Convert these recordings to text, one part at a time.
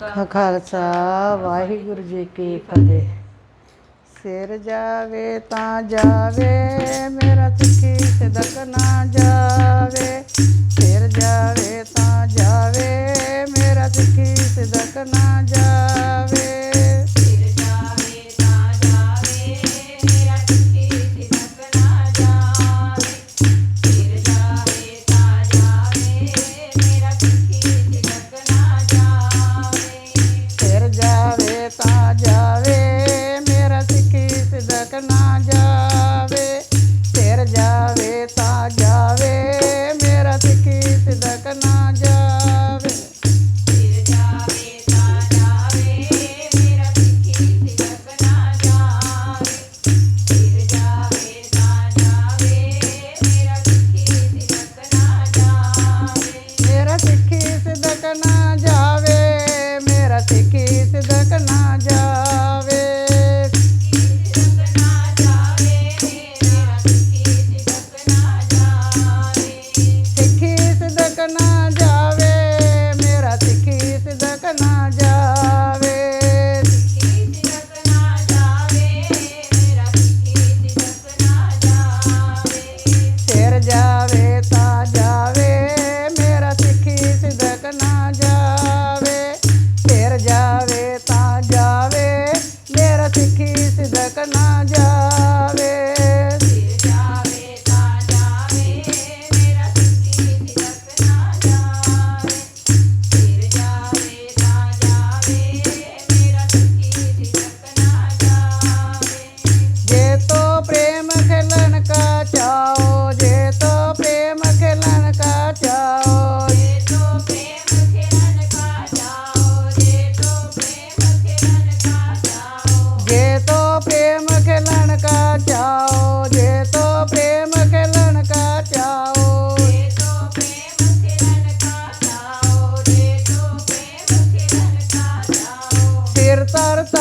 ਕਾ ਖਾਲਸਾ, ਵਾਹਿਗੁਰੂ ਜੀ ਕੀ ਫਤਿਹ। ਸਿਰ ਜਾਵੇ ਤਾਂ ਜਾਵੇ, ਮੇਰਾ ਸੁਖੀ ਸਦਕ ਨਾ ਜਾਵੇ। ਸਿਰ ਜਾਵੇ ਤਾਂ ਜਾਵੇ, ਮੇਰਾ ਸੁਖੀ ਸਦਕ ਨਾ ਜਾਵੇ। ಜಗನ್ನಾಥ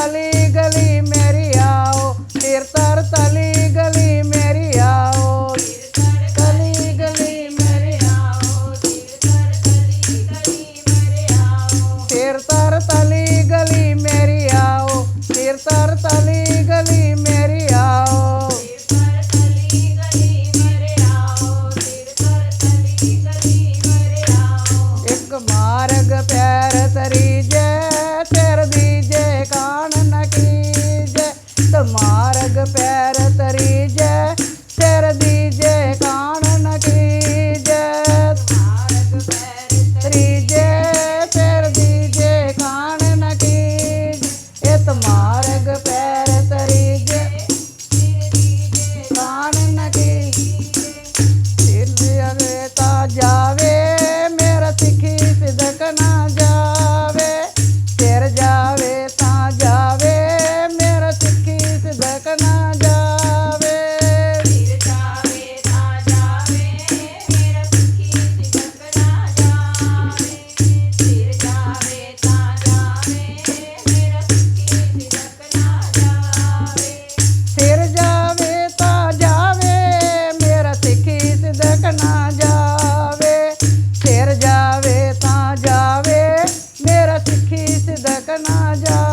Valeu! দেখা না যায়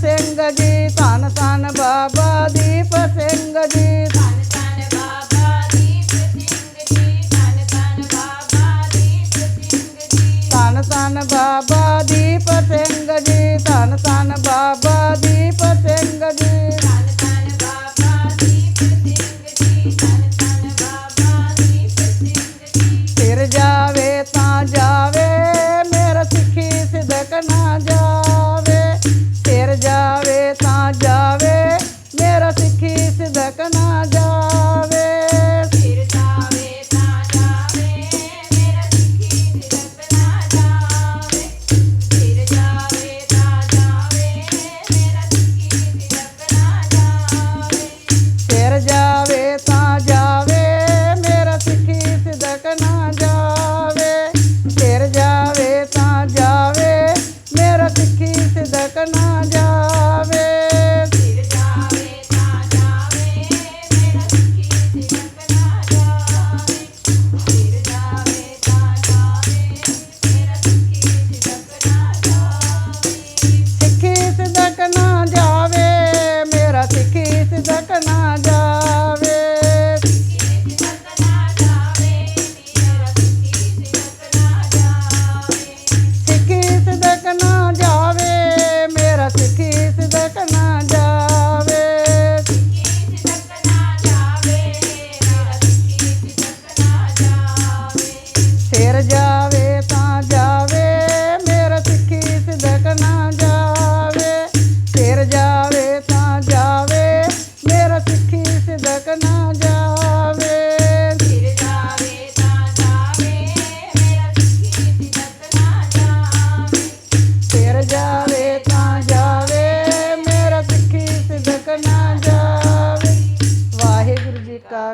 ਸਿੰਘ ਜੀ ਧੰਨ ਧੰਨ ਬਾਬਾ ਦੀਪ ਸਿੰਘ ਜੀ। ਧੰਨ ਧੰਨ ਬਾਬਾ ਦੀਪ ਸਿੰਘ ਜੀ ਧੰਨ ਧੰਨ ਬਾਬਾ ਦੀਪ ਸਿੰਘ ਜੀ। ਧੰਨ ਧੰਨ ਬਾਬਾ ਦੀਪ ਸਿੰਘ ਜੀ ਧੰਨ ਧੰਨ ਬਾਬਾ ਦੀਪ ਸਿੰਘ ਜੀ। ਧੰਨ ਧੰਨ ਬਾਬਾ ਦੀਪ ਸਿੰਘ ਜੀ ਧੰਨ ਧੰਨ ਬਾਬਾ ਦੀਪ ਸਿੰਘ ਜੀ। ਫਿਰ ਜਾਵੇ ਤਾਂ ਜਾਵੇ ਸਿਦਕ ਨਾ